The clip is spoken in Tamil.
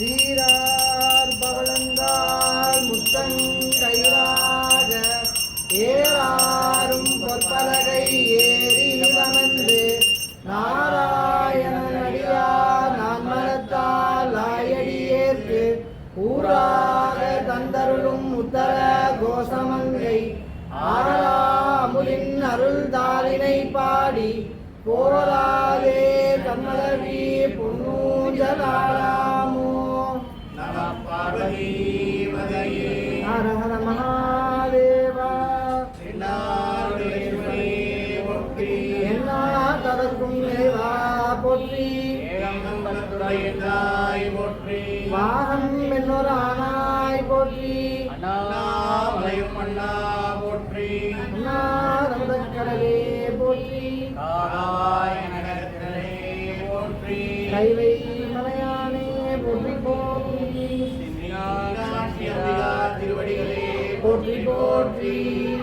சீரார் பவளந்தால் முத்தங்கையாக ஏறாரும் பொற்பலகை ஏறி வளர்ந்து நாராயணன் அடியார் நான் மனத்தால் ஆயடியேற்கு ஊராக தந்தருளும் உத்தர கோசமங்கை ஆறாமுலின் அருள் தாளினை பாடி போராதே கண்மலவி பொன்னூஞ்சலாளா தவர்க்கும் இறைவா போற்றி ஏழம் நம்பத்துடையாய் போற்றி. வாகம் என்னொரு ஆனாய் போற்றி. அண்ணாமலையும் அண்ணா போற்றி. அண்ணா ரமதக்கடலே போற்றி. காராய நகரத்திலே போற்றி. கைவை மலையானே போற்றி போற்றி. திருவடிகளே போற்றி. போற்றி.